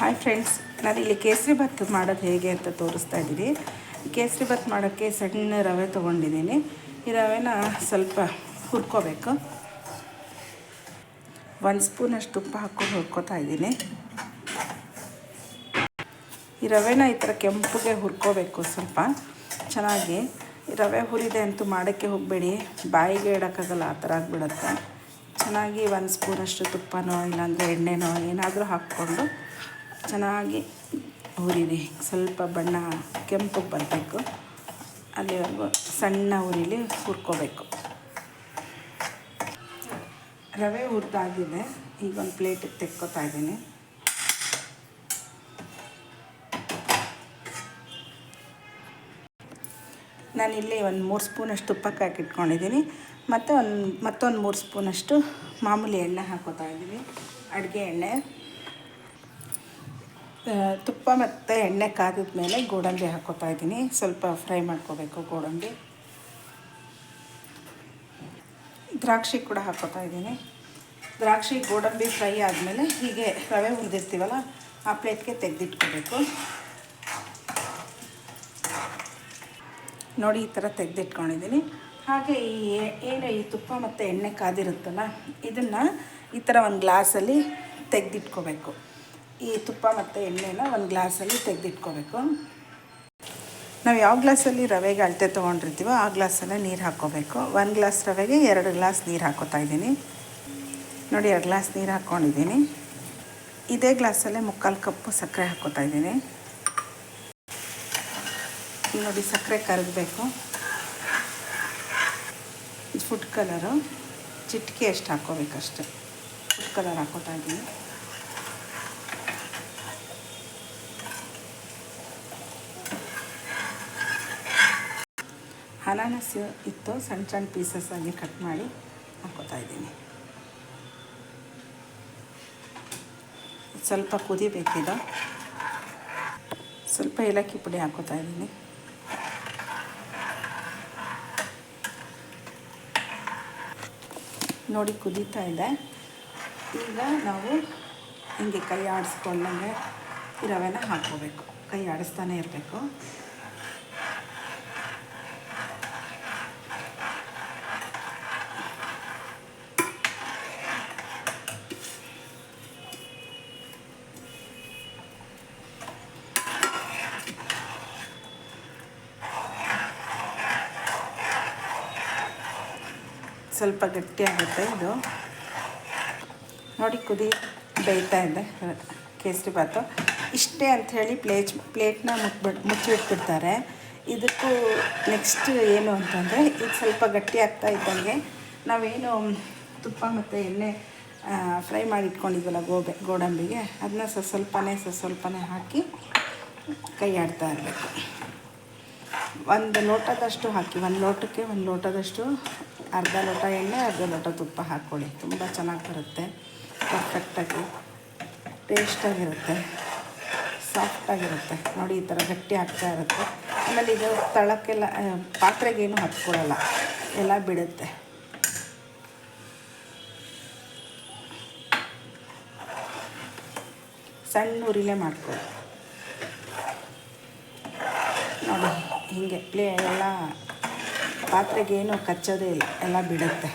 Hi friends ನಾನು ಇಲ್ಲಿ ಕೇಸರಿ ಭಾತ್ ಮಾಡೋದು ಹೇಗೆ ಅಂತ ತೋರಿಸ್ತಾ ಇದ್ದೀನಿ. ಕೇಸರಿ ಭಾತ್ ಮಾಡೋಕ್ಕೆ ಸಣ್ಣ ರವೆ ತೊಗೊಂಡಿದ್ದೀನಿ. ಈ ರವೆನ ಸ್ವಲ್ಪ ಹುರ್ಕೋಬೇಕು. ಒಂದು ಸ್ಪೂನಷ್ಟು ತುಪ್ಪ ಹಾಕ್ಕೊಂಡು ಹುರ್ಕೋತಾ ಇದ್ದೀನಿ. ಈ ರವೆನ ಈ ಥರ ಕೆಂಪಗೆ ಹುರ್ಕೋಬೇಕು ಸ್ವಲ್ಪ. ಚೆನ್ನಾಗಿ. ರವೆ ಹುರಿದೆ ಅಂತೂ ಮಾಡೋಕ್ಕೆ ಹೋಗಬೇಡಿ. ಬಾಯಿಗೆ ಇಡೋಕ್ಕಾಗಲ್ಲ, ಆ ಥರ ಆಗಿಬಿಡುತ್ತೆ. ಚೆನ್ನಾಗಿ ಒಂದು ಸ್ಪೂನಷ್ಟು ತುಪ್ಪನೋ, ಇಲ್ಲಾಂದರೆ ಎಣ್ಣೆನೋ ಏನಾದರೂ ಹಾಕ್ಕೊಂಡು ಚೆನ್ನಾಗಿ ಹುರಿರಿ. ಸ್ವಲ್ಪ ಬಣ್ಣ ಕೆಂಪಗೆ ಬರಬೇಕು. ಅಲ್ಲಿವರೆಗೂ ಸಣ್ಣ ಉರಿಲಿ ಹುರ್ಕೋಬೇಕು. ರವೆ ಹುರಿದಾಗಿದೆ ಈಗ ಒಂದು ಪ್ಲೇಟಿಗೆ ತೆಕ್ಕೋತಾ ಇದ್ದೀನಿ. ನಾನಿಲ್ಲಿ ಒಂದು ಮೂರು ಸ್ಪೂನಷ್ಟು ತುಪ್ಪಕ್ಕೆ ಹಾಕಿಟ್ಕೊಂಡಿದ್ದೀನಿ ಮತ್ತು ಒಂದು ಮತ್ತೊಂದು ಮೂರು ಸ್ಪೂನಷ್ಟು ಮಾಮೂಲಿ ಎಣ್ಣೆ ಹಾಕೋತಾ ಇದ್ದೀನಿ. ಅಡುಗೆ ಎಣ್ಣೆ. ತುಪ್ಪ ಮತ್ತು ಎಣ್ಣೆ ಕಾದಿದ ಮೇಲೆ ಗೋಡಂಬಿ ಹಾಕೋತಾ ಇದ್ದೀನಿ. ಸ್ವಲ್ಪ ಫ್ರೈ ಮಾಡ್ಕೋಬೇಕು ಗೋಡಂಬಿ. ದ್ರಾಕ್ಷಿ ಕೂಡ ಹಾಕೋತಾ ಇದ್ದೀನಿ. ದ್ರಾಕ್ಷಿ, ಗೋಡಂಬಿ ಫ್ರೈ ಆದಮೇಲೆ ಹೀಗೆ ರವೆ ಹುರಿದಿರ್ತೀವಲ್ಲ, ಆ ಪ್ಲೇಟ್ಗೆ ತೆಗೆದಿಟ್ಕೋಬೇಕು. ನೋಡಿ ಈ ಥರ ತೆಗೆದಿಟ್ಕೊಂಡಿದ್ದೀನಿ. ಹಾಗೆ ಈ ಏನು ಈ ತುಪ್ಪ ಮತ್ತು ಎಣ್ಣೆ ಕಾದಿರುತ್ತಲ್ಲ, ಇದನ್ನು ಈ ಥರ ಒಂದು ಗ್ಲಾಸಲ್ಲಿ ತೆಗೆದಿಟ್ಕೋಬೇಕು. ಈ ತುಪ್ಪ ಮತ್ತು ಎಣ್ಣೆನ ಒಂದು ಗ್ಲಾಸಲ್ಲಿ ತೆಗೆದಿಟ್ಕೋಬೇಕು. ನಾವು ಯಾವ ಗ್ಲಾಸಲ್ಲಿ ರವೆಗೆ ಅಳತೆ ತೊಗೊಂಡಿರ್ತೀವೋ ಆ ಗ್ಲಾಸಲ್ಲೇ ನೀರು ಹಾಕ್ಕೋಬೇಕು. ಒಂದು ಗ್ಲಾಸ್ ರವೆಗೆ ಎರಡು ಗ್ಲಾಸ್ ನೀರು ಹಾಕೋತಾ ಇದ್ದೀನಿ. ನೋಡಿ, ಎರಡು ಗ್ಲಾಸ್ ನೀರು ಹಾಕ್ಕೊಂಡಿದ್ದೀನಿ ಇದೇ ಗ್ಲಾಸಲ್ಲೇ ಮುಕ್ಕಾಲು ಕಪ್ಪು ಸಕ್ಕರೆ ಹಾಕೋತಾ ಇದ್ದೀನಿ. ನೋಡಿ, ಸಕ್ಕರೆ ಕರಗಬೇಕು ಫುಡ್ ಕಲರು ಚಿಟಿಕೆ ಎಷ್ಟು ಹಾಕ್ಕೋಬೇಕಷ್ಟೆ. ಫುಡ್ ಕಲರ್ ಹಾಕೋತಾ ಇದ್ದೀನಿ. ಅನಾನಸ್ ಇತ್ತು, ಸಣ್ಣ ಸಣ್ಣ ಪೀಸಸ್ ಆಗಿ ಕಟ್ ಮಾಡಿ ಹಾಕೋತಾ ಇದ್ದೀನಿ. ಸ್ವಲ್ಪ ಕುದಿಬೇಕಿದ ಸ್ವಲ್ಪ ಏಲಕ್ಕಿ ಪುಡಿ ಹಾಕೋತಾ ಇದ್ದೀನಿ. ನೋಡಿ ಕುದೀತಾ ಇದೆ. ಈಗ ನಾವು ಹಿಂಗೆ ಕೈ ಆಡಿಸ್ಕೊಂಡಂಗೆ ರವೆನ ಹಾಕ್ಕೋಬೇಕು. ಕೈ ಆಡಿಸ್ತಾನೆ ಇರಬೇಕು. ಸ್ವಲ್ಪ ಗಟ್ಟಿಯಾಗುತ್ತೆ ಇದು. ನೋಡಿ ಕುದಿ ಬೇಯ್ತಾ ಇದೆ. ಕೇಸರಿ ಭಾತು. ಇಷ್ಟೇ ಅಂಥೇಳಿ ಪ್ಲೇಟ್ ಪ್ಲೇಟ್ನ ಮುಟ್ಬಿಟ್ಟು ಮುಚ್ಚಿಟ್ಬಿಡ್ತಾರೆ. ಇದಕ್ಕೂ ನೆಕ್ಸ್ಟ್ ಏನು ಅಂತಂದರೆ, ಇದು ಸ್ವಲ್ಪ ಗಟ್ಟಿ ಆಗ್ತಾ ಇದ್ದಂಗೆ ನಾವೇನು ತುಪ್ಪ ಮತ್ತು ಎಣ್ಣೆ ಫ್ರೈ ಮಾಡಿ ಇಟ್ಕೊಂಡಿದ್ವಲ್ಲ ಗೋಬೆ ಗೋಡಂಬಿಗೆ ಅದನ್ನ ಸ ಸ್ವಲ್ಪನೇ ಸ್ವಲ್ಪನೇ ಹಾಕಿ ಕೈ ಆಡ್ತಾ ಇರಬೇಕು. ಒಂದು ಲೋಟದಷ್ಟು ಹಾಕಿ, ಒಂದು ಲೋಟಕ್ಕೆ ಒಂದು ಲೋಟದಷ್ಟು ಅರ್ಧ ಲೋಟ ಎಣ್ಣೆ, ಅರ್ಧ ಲೋಟ ತುಪ್ಪ ಹಾಕ್ಕೊಳ್ಳಿ. ತುಂಬ ಚೆನ್ನಾಗಿ ಬರುತ್ತೆ. ಪರ್ಫೆಕ್ಟಾಗಿ ಟೇಸ್ಟಾಗಿರುತ್ತೆ ಸಾಫ್ಟಾಗಿರುತ್ತೆ ನೋಡಿ, ಈ ಥರ ಗಟ್ಟಿ ಆಗ್ತಾ ಇರುತ್ತೆ. ಆಮೇಲೆ ಇದು ತಳಕ್ಕೆಲ್ಲ ಪಾತ್ರೆಗೇನು ಹತ್ಕೊಳ್ಳಲ್ಲ ಎಲ್ಲ ಬಿಡುತ್ತೆ. ಸಣ್ಣ ಉರಿಲೇ ಮಾಡ್ಕೊಳ್ಳಿ. ನೋಡಿ, ಹೀಗೆ, ಪ್ಲೇ ಎಲ್ಲ ಪಾತ್ರೆಗೇನು ಕಚ್ಚೋದೇ ಇಲ್ಲ, ಎಲ್ಲ ಬಿಡುತ್ತೆ.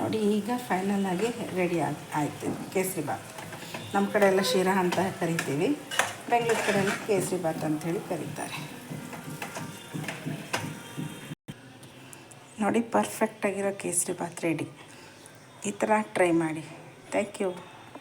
ನೋಡಿ, ಈಗ ಫೈನಲ್ ಆಗಿ ರೆಡಿ ಆಗಿ ಆಯ್ತು ಕೇಸರಿ ಬಾತ್. ನಮ್ಮ ಕಡೆ ಎಲ್ಲ ಶಿರಾ ಅಂತ ಕರಿತೀವಿ. ಬೆಂಗಳೂರು ಕಡೆಯಲ್ಲಿ ಕೇಸರಿ ಬಾತ್ ಅಂಥೇಳಿ ಕರೀತಾರೆ. ನೋಡಿ ಪರ್ಫೆಕ್ಟಾಗಿರೋ ಕೇಸರಿ ಬಾತ್ ರೆಡಿ ಈ ಥರ ಟ್ರೈ ಮಾಡಿ. Thank you